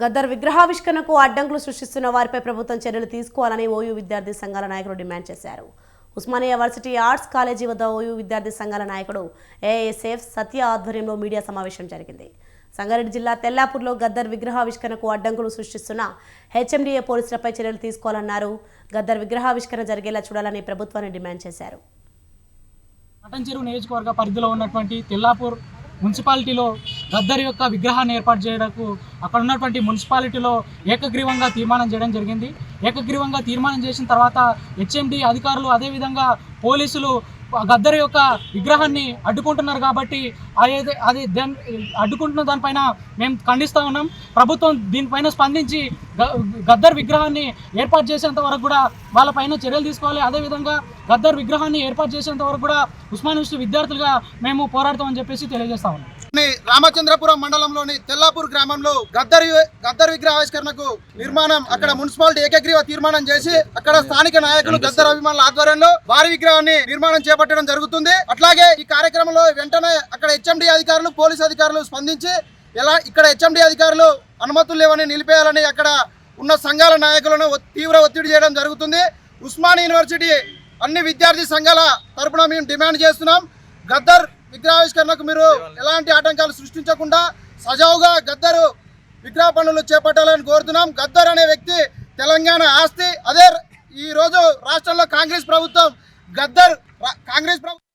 గద్దర్ విగ్రహావిష్కరణకు అడ్డంకులు సృష్టిస్తున్న వారిపై ప్రభుత్వం చర్యలు తీసుకోవాలని ఓయూ విద్యార్థి సంఘాల నాయకులు డిమాండ్ చేశారు. ఉస్మానియా వర్సిటీ ఆర్ట్స్ కాలేజీ వద్ద ఓయూ విద్యార్థి సంఘాల నాయకుడు ఏఎస్ఎఫ్ సత్య ఆధ్వర్యంలో మీడియా సమావేశం జరిగింది. సంగారెడ్డి జిల్లా తెల్లాపూర్లో గద్దర్ విగ్రహావిష్కరణకు అడ్డంకులు సృష్టిస్తున్న హెచ్ఎండిఏ పోలీసులపై చర్యలు తీసుకోవాలన్నారు. గద్దర్ విగ్రహావిష్కరణ జరిగేలా చూడాలని ప్రభుత్వాన్ని డిమాండ్ చేశారు. నియోజకవర్గ పరిధిలో ఉన్నటువంటి తెల్లాపూర్ మున్సిపాలిటీలో గద్దర్ యొక్క విగ్రహాన్ని ఏర్పాటు చేయడానికి అక్కడ ఉన్నటువంటి మున్సిపాలిటీలో ఏకగ్రీవంగా తీర్మానం చేయడం జరిగింది. ఏకగ్రీవంగా తీర్మానం చేసిన తర్వాత హెచ్ఎండి అధికారులు అదేవిధంగా పోలీసులు గద్దర్ యొక్క విగ్రహాన్ని అడ్డుకుంటున్నారు కాబట్టి అదే అది దాని అడ్డుకుంటున్న దానిపైన మేము ఖండిస్తూ ఉన్నాం. ప్రభుత్వం దీనిపైన స్పందించి గద్దర్ విగ్రహాన్ని ఏర్పాటు చేసేంత వరకు కూడా వాళ్ళపైన చర్యలు తీసుకోవాలి. అదేవిధంగా గద్దర్ విగ్రహాన్ని ఏర్పాటు చేసేంత వరకు కూడా ఉస్మాన్ యూనివర్సిటీ విద్యార్థులుగా మేము పోరాడతామని చెప్పేసి తెలియజేస్తా ఉన్నాం. రామచంద్రపురం మండలంలోని తెల్లాపూర్ గ్రామంలో గద్దర్ గద్దర్ విగ్రహావిష్కరణకు నిర్మాణం అక్కడ మున్సిపాలిటీ ఏకగ్రీవ తీర్మానం చేసి అక్కడ స్థానిక నాయకులు గద్దర్ అభిమానుల ఆధ్వర్యంలో భారీ విగ్రహాన్ని నిర్మాణం చేపట్టడం జరుగుతుంది. అట్లాగే ఈ కార్యక్రమంలో వెంటనే అక్కడ హెచ్ఎండి అధికారులు పోలీస్ అధికారులు స్పందించి ఎలా ఇక్కడ హెచ్ఎండి అధికారులు అనుమతులు లేవని నిలిపేయాలని అక్కడ ఉన్న సంఘాల నాయకులను తీవ్ర ఒత్తిడి చేయడం జరుగుతుంది. ఉస్మాన్ యూనివర్సిటీ అన్ని విద్యార్థి సంఘాల తరఫున మేము డిమాండ్ చేస్తున్నాం. గద్దర్ విగ్రహావిష్కరణకు మీరు ఎలాంటి ఆటంకాలు సృష్టించకుండా సజావుగా గద్దరు విగ్రహ పనులు చేపట్టాలని కోరుతున్నాం. గద్దర్ అనే వ్యక్తి తెలంగాణ ఆస్తి. అదే ఈరోజు రాష్ట్రంలో కాంగ్రెస్ ప్రభుత్వం గద్దర్ కాంగ్రెస్ ప్రభుత్వం